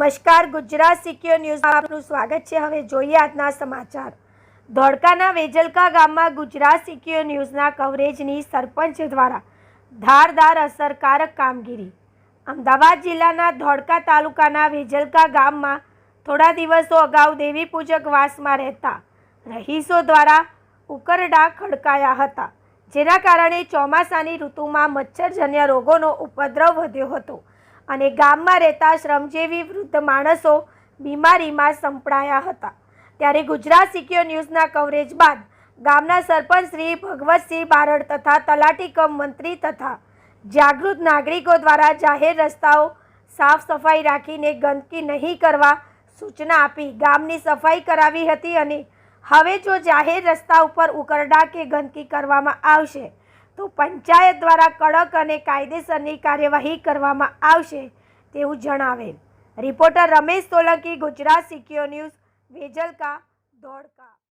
નમસ્કાર, ગુજરાત સિક્યોર ન્યૂઝમાં આપનું સ્વાગત છે. હવે જોઈએ આજના સમાચાર. ધોળકાના વેજલકા ગામમાં ગુજરાત સિક્યોર ન્યૂઝના કવરેજની સરપંચ દ્વારા ધારદાર અસરકારક કામગીરી. અમદાવાદ જિલ્લાના ધોળકા તાલુકાના વેજલકા ગામમાં થોડા દિવસો અગાઉ દેવી પૂજક વાસમાં રહેતા રહીશો દ્વારા ઉકરડા ખડકાયા હતા. જેના કારણે ચોમાસાની ઋતુમાં મચ્છરજન્ય રોગોનો ઉપદ્રવ વધ્યો હતો. અને ગામમાં રહેતા શ્રમજીવી વૃદ્ધ માણસો બીમારીમાં સંપડાયા હતા. ત્યારે ગુજરાત સિક્યોર ન્યૂઝના કવરેજ બાદ ગામના સરપંચ શ્રી ભગવતસિંહ બારડ તથા તલાટી કમ મંત્રી તથા જાગૃત નાગરિકો દ્વારા જાહેર રસ્તાઓ સાફ સફાઈ રાખીને ગંદકી નહીં કરવા સૂચના આપી, ગામની સફાઈ કરાવી હતી અને હવે જો જાહેર રસ્તા ઉપર ઉકરડા કે ગંદકી કરવામાં આવશે તો પંચાયત દ્વારા કડક અને કાયદેસરની કાર્યવાહી કરવામાં આવશે તેવું જણાવેલ. Reporter Ramesh Solanki, Gujarat secure news Vejalka Dholka